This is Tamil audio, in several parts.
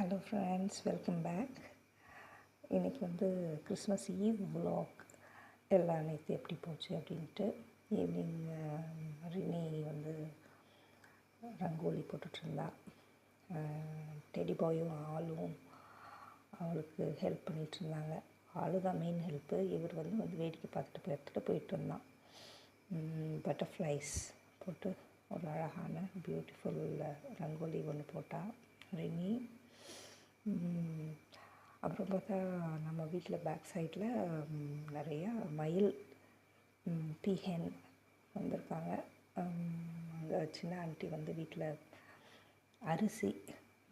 ஹலோ ஃப்ரெண்ட்ஸ் வெல்கம் பேக் இன்றைக்கி வந்து கிறிஸ்மஸ் ஈவ் விலாக் எல்லாம் நேற்று எப்படி போச்சு அப்படின்ட்டு ஈவினிங் ரினி வந்து ரங்கோலி போட்டுட்ருந்தா. டெடி பாயும் ஆளும் அவளுக்கு ஹெல்ப் பண்ணிகிட்ருந்தாங்க ஆளு தான் மெயின் ஹெல்ப்பு இவர் வந்து வந்து வேடிக்கை பார்த்துட்டு போய் எடுத்துகிட்டு போயிட்டு இருந்தான் பட்டர்ஃப்ளைஸ் போட்டு ஒரு அழகான பியூட்டிஃபுல் ரங்கோலி ஒன்று போட்டால் ரினி அப்புறம் பார்த்தா நம்ம வீட்டில் பேக் சைடில் நிறையா மயில் பீஹென் வந்திருக்காங்க. அங்கே சின்ன ஆண்டி வந்து வீட்டில் அரிசி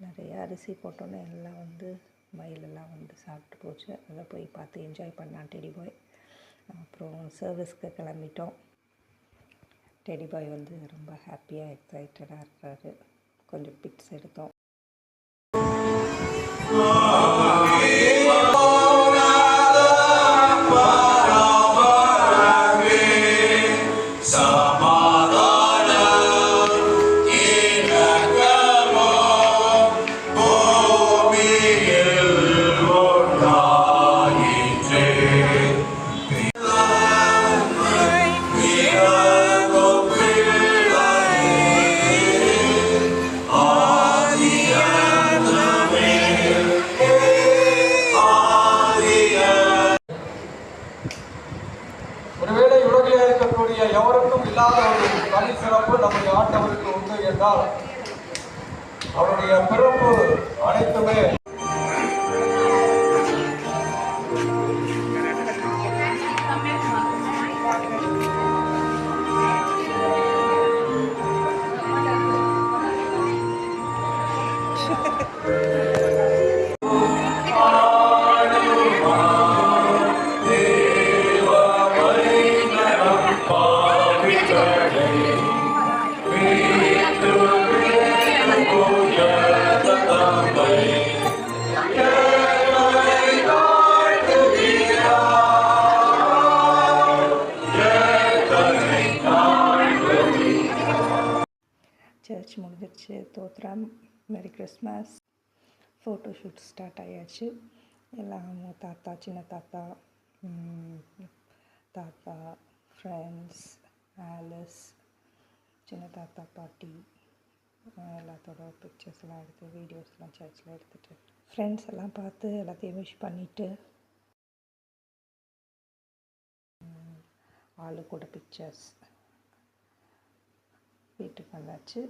நிறையா அரிசி போட்டோன்னே எல்லாம் வந்து மயிலெல்லாம் வந்து சாப்பிட்டு போச்சு. அதை போய் பார்த்து என்ஜாய் பண்ணான் டெடி பாய் அப்புறம் சர்வீஸ்க்கு கிளம்பிட்டோம். டெடி பாய் வந்து ரொம்ப ஹாப்பியாக எக்ஸைட்டடாக இருக்காரு. கொஞ்சம் பிக்ஸ் எடுத்தோம். Some உலகில் இருக்கக்கூடிய எவருக்கும் இல்லாத ஒரு தனி சிறப்பு நம்முடைய ஆண்டவருக்கு உண்டு என்றால் அவருடைய பிறப்பு அனைத்துமே சர்ச் முடிஞ்சிருச்சு. தோத்ரா மெரி கிறிஸ்மஸ் ஃபோட்டோ ஷூட் ஸ்டார்ட் ஆயாச்சு. எல்லாம் தாத்தா சின்ன தாத்தா தாத்தா ஃப்ரெண்ட்ஸ் ஆலஸ் சின்ன தாத்தா பாட்டி எல்லாத்தோட பிக்சர்ஸ்லாம் எடுத்து வீடியோஸ்லாம் சர்ச்சில் எடுத்துகிட்டு ஃப்ரெண்ட்ஸ் எல்லாம் பார்த்து எல்லாத்தையும் விஷ் பண்ணிவிட்டு ஆளு கூட பிக்சர்ஸ் வீட்டுக்கு வந்தாச்சு.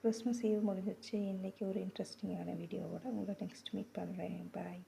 கிறிஸ்மஸ் ஈவ் முடிஞ்சிச்சு. இன்றைக்கி ஒரு இன்ட்ரெஸ்டிங்கான வீடியோவோட உங்களை நெக்ஸ்ட் மீட் பண்ணுறேன் பாய்